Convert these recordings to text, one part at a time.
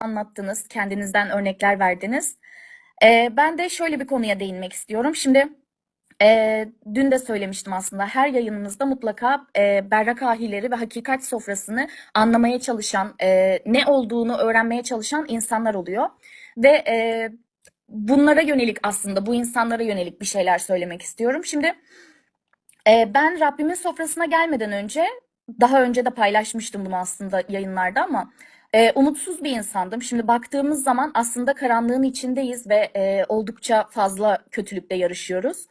anlattınız, kendinizden örnekler verdiniz. Ee, ben de şöyle bir konuya değinmek istiyorum. Şimdi e, dün de söylemiştim aslında her yayınımızda mutlaka e, berrak ahileri ve hakikat sofrasını anlamaya çalışan, e, ne olduğunu öğrenmeye çalışan insanlar oluyor. Ve e, bunlara yönelik aslında bu insanlara yönelik bir şeyler söylemek istiyorum. Şimdi e, ben Rabbimin sofrasına gelmeden önce daha önce de paylaşmıştım bunu aslında yayınlarda ama e, umutsuz bir insandım. Şimdi baktığımız zaman aslında karanlığın içindeyiz ve e, oldukça fazla kötülükle yarışıyoruz.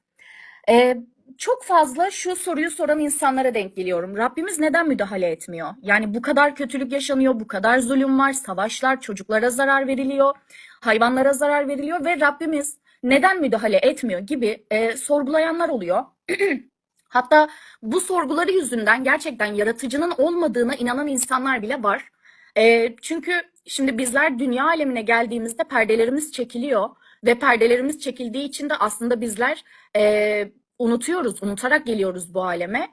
E, çok fazla şu soruyu soran insanlara denk geliyorum. Rabbimiz neden müdahale etmiyor? Yani bu kadar kötülük yaşanıyor, bu kadar zulüm var, savaşlar, çocuklara zarar veriliyor, hayvanlara zarar veriliyor ve Rabbimiz neden müdahale etmiyor gibi e, sorgulayanlar oluyor. Hatta bu sorguları yüzünden gerçekten yaratıcının olmadığına inanan insanlar bile var. E, çünkü şimdi bizler dünya alemine geldiğimizde perdelerimiz çekiliyor ve perdelerimiz çekildiği için de aslında bizler e, unutuyoruz, unutarak geliyoruz bu aleme.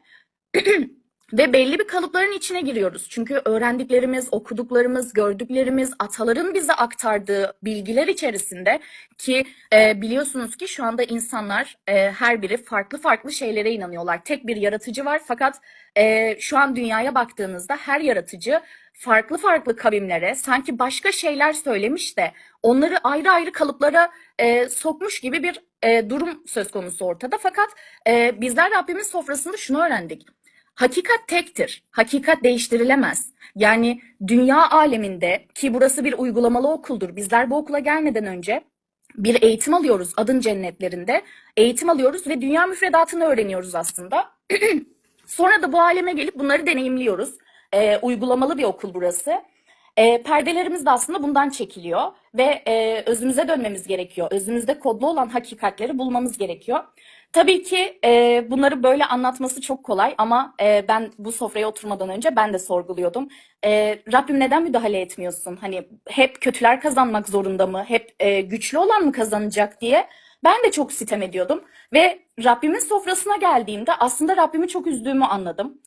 Ve belli bir kalıpların içine giriyoruz. Çünkü öğrendiklerimiz, okuduklarımız, gördüklerimiz, ataların bize aktardığı bilgiler içerisinde ki e, biliyorsunuz ki şu anda insanlar e, her biri farklı farklı şeylere inanıyorlar. Tek bir yaratıcı var fakat e, şu an dünyaya baktığınızda her yaratıcı farklı farklı kavimlere sanki başka şeyler söylemiş de onları ayrı ayrı kalıplara e, sokmuş gibi bir e, durum söz konusu ortada. Fakat e, bizler Rabbimin sofrasında şunu öğrendik. Hakikat tektir. Hakikat değiştirilemez. Yani dünya aleminde ki burası bir uygulamalı okuldur. Bizler bu okula gelmeden önce bir eğitim alıyoruz adın cennetlerinde. Eğitim alıyoruz ve dünya müfredatını öğreniyoruz aslında. Sonra da bu aleme gelip bunları deneyimliyoruz. Ee, uygulamalı bir okul burası. Ee, perdelerimiz de aslında bundan çekiliyor ve e, özümüze dönmemiz gerekiyor. Özümüzde kodlu olan hakikatleri bulmamız gerekiyor. Tabii ki e, bunları böyle anlatması çok kolay ama e, ben bu sofraya oturmadan önce ben de sorguluyordum. E, Rabbim neden müdahale etmiyorsun? Hani hep kötüler kazanmak zorunda mı? Hep e, güçlü olan mı kazanacak diye ben de çok sitem ediyordum. Ve Rabbimin sofrasına geldiğimde aslında Rabbimi çok üzdüğümü anladım.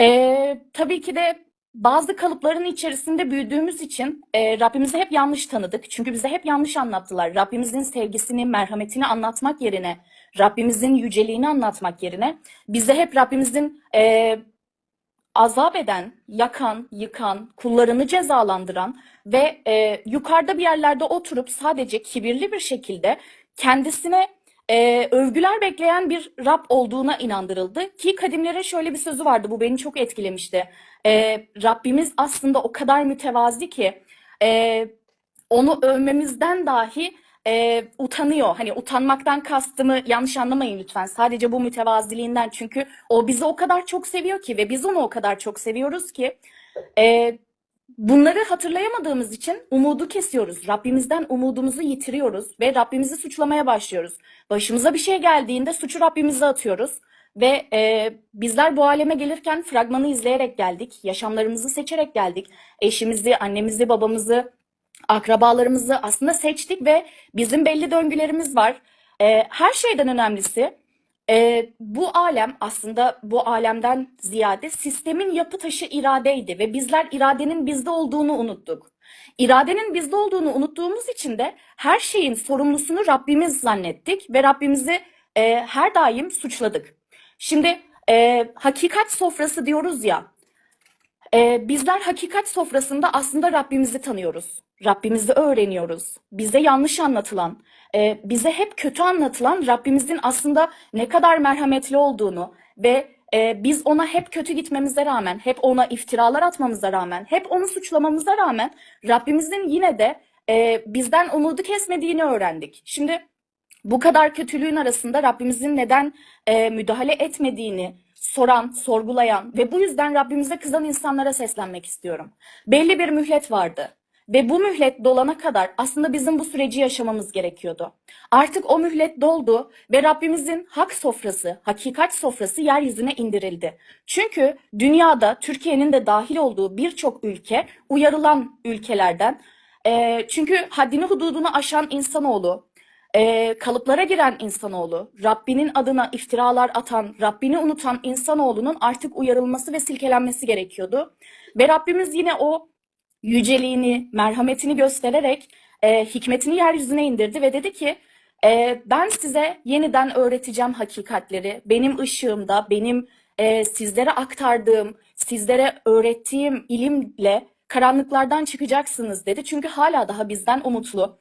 E, tabii ki de bazı kalıpların içerisinde büyüdüğümüz için e, Rabbimizi hep yanlış tanıdık. Çünkü bize hep yanlış anlattılar. Rabbimizin sevgisini, merhametini anlatmak yerine, Rabbimizin yüceliğini anlatmak yerine bize hep Rabbimizin e, azap eden, yakan, yıkan, kullarını cezalandıran ve e, yukarıda bir yerlerde oturup sadece kibirli bir şekilde kendisine e, övgüler bekleyen bir Rab olduğuna inandırıldı. Ki kadimlere şöyle bir sözü vardı, bu beni çok etkilemişti. E, Rabbimiz aslında o kadar mütevazi ki e, onu övmemizden dahi e, utanıyor. Hani utanmaktan kastımı yanlış anlamayın lütfen. Sadece bu mütevaziliğinden çünkü o bizi o kadar çok seviyor ki ve biz onu o kadar çok seviyoruz ki e, bunları hatırlayamadığımız için umudu kesiyoruz. Rabbimizden umudumuzu yitiriyoruz ve Rabbimizi suçlamaya başlıyoruz. Başımıza bir şey geldiğinde suçu Rabbimize atıyoruz. Ve e, bizler bu aleme gelirken fragmanı izleyerek geldik, yaşamlarımızı seçerek geldik. Eşimizi, annemizi, babamızı, akrabalarımızı aslında seçtik ve bizim belli döngülerimiz var. E, her şeyden önemlisi e, bu alem aslında bu alemden ziyade sistemin yapı taşı iradeydi ve bizler iradenin bizde olduğunu unuttuk. İradenin bizde olduğunu unuttuğumuz için de her şeyin sorumlusunu Rabbimiz zannettik ve Rabbimizi e, her daim suçladık. Şimdi e, hakikat sofrası diyoruz ya, e, bizler hakikat sofrasında aslında Rabbimizi tanıyoruz. Rabbimizi öğreniyoruz. Bize yanlış anlatılan, e, bize hep kötü anlatılan Rabbimizin aslında ne kadar merhametli olduğunu ve e, biz ona hep kötü gitmemize rağmen, hep ona iftiralar atmamıza rağmen, hep onu suçlamamıza rağmen Rabbimizin yine de e, bizden umudu kesmediğini öğrendik. Şimdi bu kadar kötülüğün arasında Rabbimizin neden e, müdahale etmediğini soran, sorgulayan ve bu yüzden Rabbimize kızan insanlara seslenmek istiyorum. Belli bir mühlet vardı. Ve bu mühlet dolana kadar aslında bizim bu süreci yaşamamız gerekiyordu. Artık o mühlet doldu ve Rabbimizin hak sofrası, hakikat sofrası yeryüzüne indirildi. Çünkü dünyada Türkiye'nin de dahil olduğu birçok ülke uyarılan ülkelerden. Çünkü haddini hududunu aşan insanoğlu, e, kalıplara giren insanoğlu, Rabbinin adına iftiralar atan, Rabbini unutan insanoğlunun artık uyarılması ve silkelenmesi gerekiyordu. Ve Rabbimiz yine o yüceliğini, merhametini göstererek e, hikmetini yeryüzüne indirdi ve dedi ki e, ben size yeniden öğreteceğim hakikatleri. Benim ışığımda, benim e, sizlere aktardığım, sizlere öğrettiğim ilimle karanlıklardan çıkacaksınız dedi. Çünkü hala daha bizden umutlu.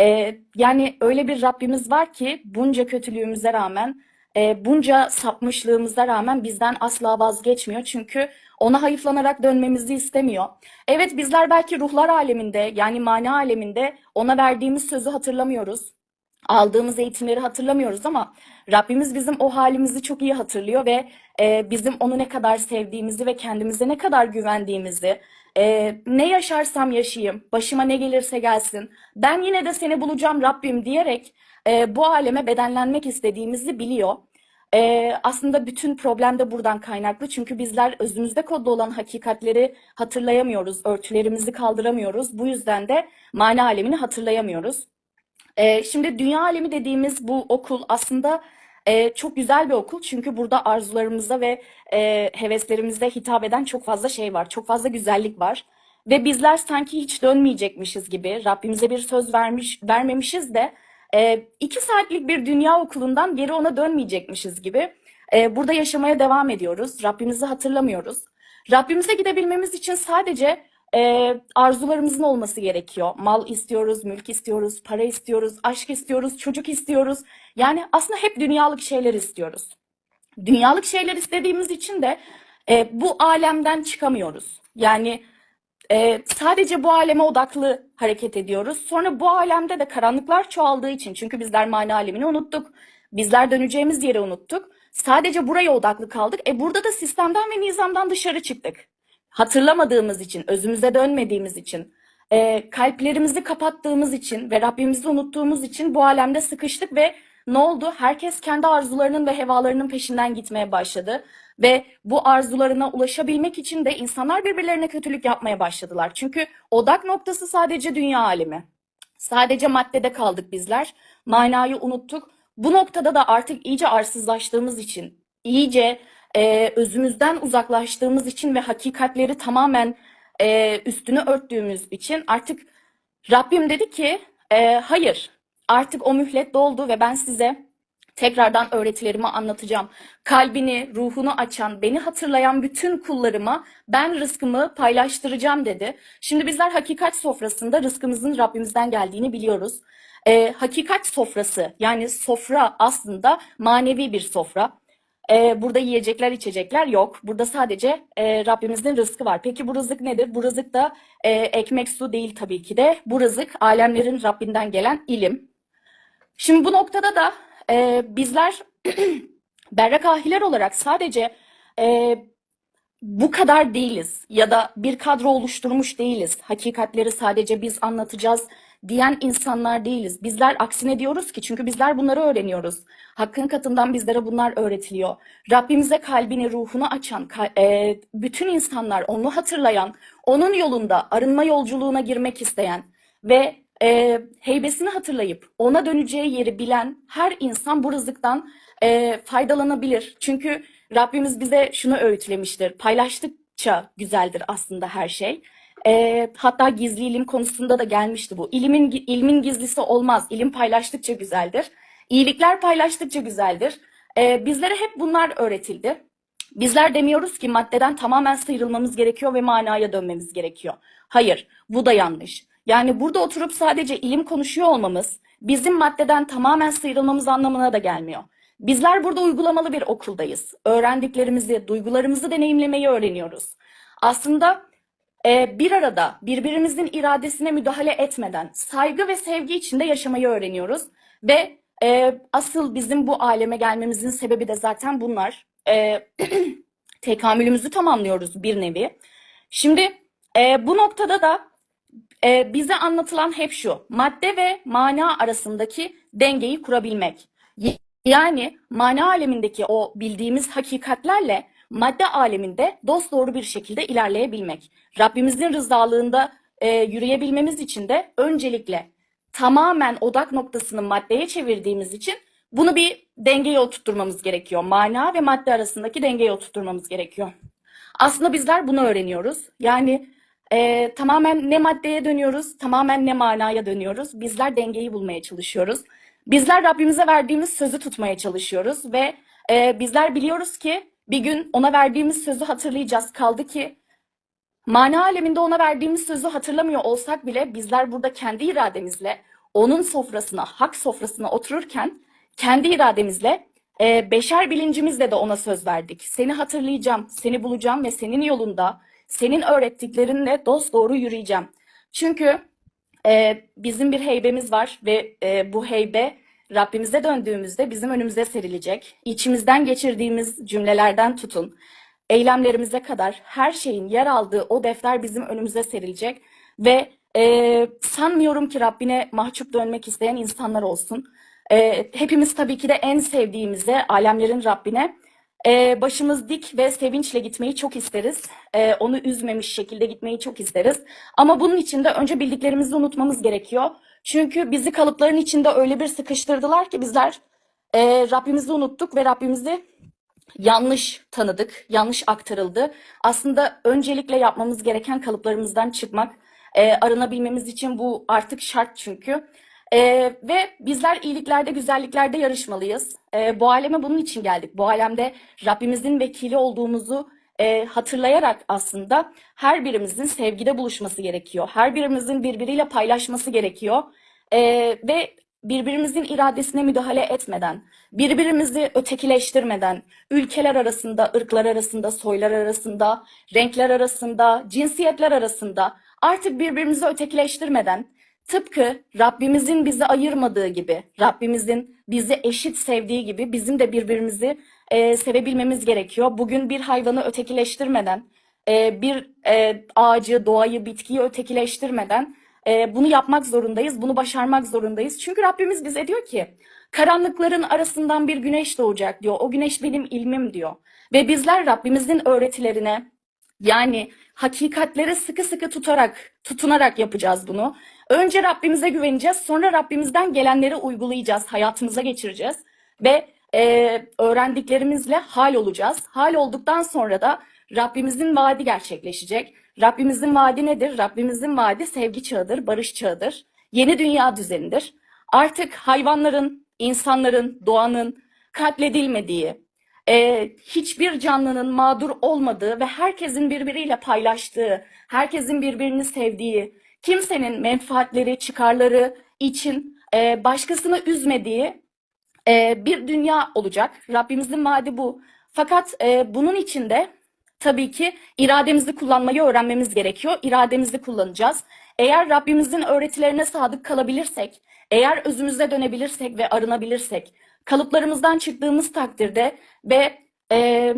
E, yani öyle bir Rabbimiz var ki bunca kötülüğümüze rağmen, e, bunca sapmışlığımıza rağmen bizden asla vazgeçmiyor. Çünkü ona hayıflanarak dönmemizi istemiyor. Evet bizler belki ruhlar aleminde yani mana aleminde ona verdiğimiz sözü hatırlamıyoruz. Aldığımız eğitimleri hatırlamıyoruz ama Rabbimiz bizim o halimizi çok iyi hatırlıyor ve e, bizim onu ne kadar sevdiğimizi ve kendimize ne kadar güvendiğimizi, e, ne yaşarsam yaşayayım, başıma ne gelirse gelsin, ben yine de seni bulacağım Rabbim diyerek e, bu aleme bedenlenmek istediğimizi biliyor. E, aslında bütün problem de buradan kaynaklı. Çünkü bizler özümüzde kodlu olan hakikatleri hatırlayamıyoruz, örtülerimizi kaldıramıyoruz. Bu yüzden de mana alemini hatırlayamıyoruz. Ee, şimdi dünya alemi dediğimiz bu okul aslında e, çok güzel bir okul çünkü burada arzularımıza ve e, heveslerimize hitap eden çok fazla şey var, çok fazla güzellik var ve bizler sanki hiç dönmeyecekmişiz gibi Rabbimize bir söz vermiş vermemişiz de e, iki saatlik bir dünya okulundan geri ona dönmeyecekmişiz gibi e, burada yaşamaya devam ediyoruz. Rabbimizi hatırlamıyoruz. Rabbimize gidebilmemiz için sadece e, arzularımızın olması gerekiyor. Mal istiyoruz, mülk istiyoruz, para istiyoruz, aşk istiyoruz, çocuk istiyoruz. Yani aslında hep dünyalık şeyler istiyoruz. Dünyalık şeyler istediğimiz için de e, bu alemden çıkamıyoruz. Yani e, sadece bu aleme odaklı hareket ediyoruz. Sonra bu alemde de karanlıklar çoğaldığı için çünkü bizler mana alemini unuttuk. Bizler döneceğimiz yeri unuttuk. Sadece buraya odaklı kaldık. E burada da sistemden ve nizamdan dışarı çıktık hatırlamadığımız için, özümüze dönmediğimiz için, e, kalplerimizi kapattığımız için ve Rabbimizi unuttuğumuz için bu alemde sıkıştık ve ne oldu? Herkes kendi arzularının ve hevalarının peşinden gitmeye başladı. Ve bu arzularına ulaşabilmek için de insanlar birbirlerine kötülük yapmaya başladılar. Çünkü odak noktası sadece dünya alemi. Sadece maddede kaldık bizler. Manayı unuttuk. Bu noktada da artık iyice arsızlaştığımız için, iyice e, özümüzden uzaklaştığımız için ve hakikatleri tamamen e, üstünü örttüğümüz için artık Rabbim dedi ki e, hayır artık o mühlet doldu ve ben size tekrardan öğretilerimi anlatacağım. Kalbini, ruhunu açan, beni hatırlayan bütün kullarıma ben rızkımı paylaştıracağım dedi. Şimdi bizler hakikat sofrasında rızkımızın Rabbimizden geldiğini biliyoruz. E, hakikat sofrası yani sofra aslında manevi bir sofra. Ee, burada yiyecekler, içecekler yok. Burada sadece e, Rabbimizin rızkı var. Peki bu rızık nedir? Bu rızık da e, ekmek su değil tabii ki de. Bu rızık alemlerin Rabbinden gelen ilim. Şimdi bu noktada da e, bizler berrak ahiler olarak sadece e, bu kadar değiliz ya da bir kadro oluşturmuş değiliz. Hakikatleri sadece biz anlatacağız diyen insanlar değiliz. Bizler aksine diyoruz ki çünkü bizler bunları öğreniyoruz. Hakkın katından bizlere bunlar öğretiliyor. Rabbimize kalbini, ruhunu açan, e, bütün insanlar onu hatırlayan, onun yolunda arınma yolculuğuna girmek isteyen ve e, heybesini hatırlayıp ona döneceği yeri bilen her insan bu rızıktan e, faydalanabilir. Çünkü Rabbimiz bize şunu öğütlemiştir. Paylaştıkça güzeldir aslında her şey. E, hatta gizli ilim konusunda da gelmişti bu. İlimin, ilmin gizlisi olmaz. İlim paylaştıkça güzeldir. İyilikler paylaştıkça güzeldir. E, bizlere hep bunlar öğretildi. Bizler demiyoruz ki maddeden tamamen sıyrılmamız gerekiyor ve manaya dönmemiz gerekiyor. Hayır, bu da yanlış. Yani burada oturup sadece ilim konuşuyor olmamız bizim maddeden tamamen sıyrılmamız anlamına da gelmiyor. Bizler burada uygulamalı bir okuldayız. Öğrendiklerimizi, duygularımızı deneyimlemeyi öğreniyoruz. Aslında bir arada birbirimizin iradesine müdahale etmeden saygı ve sevgi içinde yaşamayı öğreniyoruz. Ve e, asıl bizim bu aleme gelmemizin sebebi de zaten bunlar. E, tekamülümüzü tamamlıyoruz bir nevi. Şimdi e, bu noktada da e, bize anlatılan hep şu. Madde ve mana arasındaki dengeyi kurabilmek. Yani mana alemindeki o bildiğimiz hakikatlerle madde aleminde dost doğru bir şekilde ilerleyebilmek. Rabbimizin rızalığında e, yürüyebilmemiz için de öncelikle tamamen odak noktasını maddeye çevirdiğimiz için bunu bir dengeye oturtturmamız gerekiyor. Mana ve madde arasındaki dengeye oturtturmamız gerekiyor. Aslında bizler bunu öğreniyoruz. Yani Ee, tamamen ne maddeye dönüyoruz, tamamen ne manaya dönüyoruz. Bizler dengeyi bulmaya çalışıyoruz. Bizler Rabbimize verdiğimiz sözü tutmaya çalışıyoruz ve e, bizler biliyoruz ki bir gün ona verdiğimiz sözü hatırlayacağız. Kaldı ki mana aleminde ona verdiğimiz sözü hatırlamıyor olsak bile bizler burada kendi irademizle onun sofrasına, hak sofrasına otururken kendi irademizle e, beşer bilincimizle de ona söz verdik. Seni hatırlayacağım, seni bulacağım ve senin yolunda, senin öğrettiklerinle dosdoğru yürüyeceğim. Çünkü e, bizim bir heybemiz var ve e, bu heybe Rabbimize döndüğümüzde bizim önümüze serilecek. İçimizden geçirdiğimiz cümlelerden tutun, eylemlerimize kadar her şeyin yer aldığı o defter bizim önümüze serilecek ve e, sanmıyorum ki Rabbine mahcup dönmek isteyen insanlar olsun. E, hepimiz tabii ki de en sevdiğimize, alemlerin Rabbine e, başımız dik ve sevinçle gitmeyi çok isteriz. E, onu üzmemiş şekilde gitmeyi çok isteriz. Ama bunun için de önce bildiklerimizi unutmamız gerekiyor. Çünkü bizi kalıpların içinde öyle bir sıkıştırdılar ki bizler e, Rabbimizi unuttuk ve Rabbimizi yanlış tanıdık, yanlış aktarıldı. Aslında öncelikle yapmamız gereken kalıplarımızdan çıkmak, e, arınabilmemiz için bu artık şart çünkü. E, ve bizler iyiliklerde, güzelliklerde yarışmalıyız. E, bu aleme bunun için geldik. Bu alemde Rabbimizin vekili olduğumuzu e, hatırlayarak aslında her birimizin sevgide buluşması gerekiyor. Her birimizin birbiriyle paylaşması gerekiyor. E, ve birbirimizin iradesine müdahale etmeden, birbirimizi ötekileştirmeden, ülkeler arasında, ırklar arasında, soylar arasında, renkler arasında, cinsiyetler arasında artık birbirimizi ötekileştirmeden, tıpkı Rabbimizin bizi ayırmadığı gibi, Rabbimizin bizi eşit sevdiği gibi bizim de birbirimizi e, sevebilmemiz gerekiyor. Bugün bir hayvanı ötekileştirmeden, e, bir e, ağacı, doğayı, bitkiyi ötekileştirmeden e, bunu yapmak zorundayız, bunu başarmak zorundayız. Çünkü Rabbimiz bize diyor ki, karanlıkların arasından bir güneş doğacak diyor. O güneş benim ilmim diyor. Ve bizler Rabbimizin öğretilerine, yani hakikatlere sıkı sıkı tutarak, tutunarak yapacağız bunu. Önce Rabbimize güveneceğiz, sonra Rabbimizden gelenleri uygulayacağız, hayatımıza geçireceğiz ve e, öğrendiklerimizle hal olacağız. Hal olduktan sonra da Rabbimizin vaadi gerçekleşecek. Rabbimizin vaadi nedir? Rabbimizin vaadi sevgi çağıdır, barış çağıdır, yeni dünya düzenidir. Artık hayvanların, insanların, doğanın katledilmediği, e, hiçbir canlının mağdur olmadığı ve herkesin birbiriyle paylaştığı, herkesin birbirini sevdiği, kimsenin menfaatleri, çıkarları için e, başkasını üzmediği e, bir dünya olacak. Rabbimizin vaadi bu. Fakat e, bunun için de tabii ki irademizi kullanmayı öğrenmemiz gerekiyor. İrademizi kullanacağız. Eğer Rabbimizin öğretilerine sadık kalabilirsek, eğer özümüze dönebilirsek ve arınabilirsek, kalıplarımızdan çıktığımız takdirde ve e,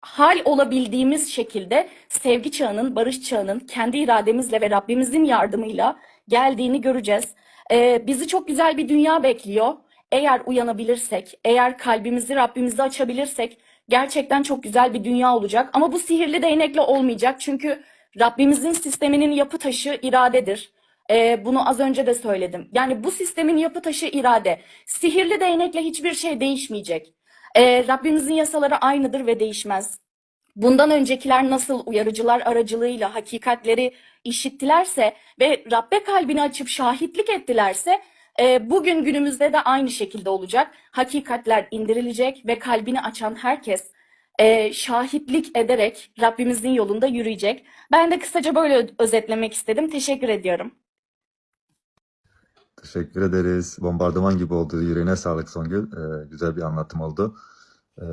hal olabildiğimiz şekilde sevgi çağının, barış çağının kendi irademizle ve Rabbimizin yardımıyla geldiğini göreceğiz. Ee, bizi çok güzel bir dünya bekliyor. Eğer uyanabilirsek, eğer kalbimizi Rabbimize açabilirsek gerçekten çok güzel bir dünya olacak. Ama bu sihirli değnekle olmayacak. Çünkü Rabbimizin sisteminin yapı taşı iradedir. Ee, bunu az önce de söyledim. Yani bu sistemin yapı taşı irade. Sihirli değnekle hiçbir şey değişmeyecek. Ee, Rabbimizin yasaları aynıdır ve değişmez. Bundan öncekiler nasıl uyarıcılar aracılığıyla hakikatleri işittilerse ve Rabbe kalbini açıp şahitlik ettilerse e, bugün günümüzde de aynı şekilde olacak. Hakikatler indirilecek ve kalbini açan herkes e, şahitlik ederek Rabbimizin yolunda yürüyecek. Ben de kısaca böyle özetlemek istedim. Teşekkür ediyorum. Teşekkür ederiz. Bombardıman gibi oldu. Yüreğine sağlık Songül. Ee, güzel bir anlatım oldu. Ee,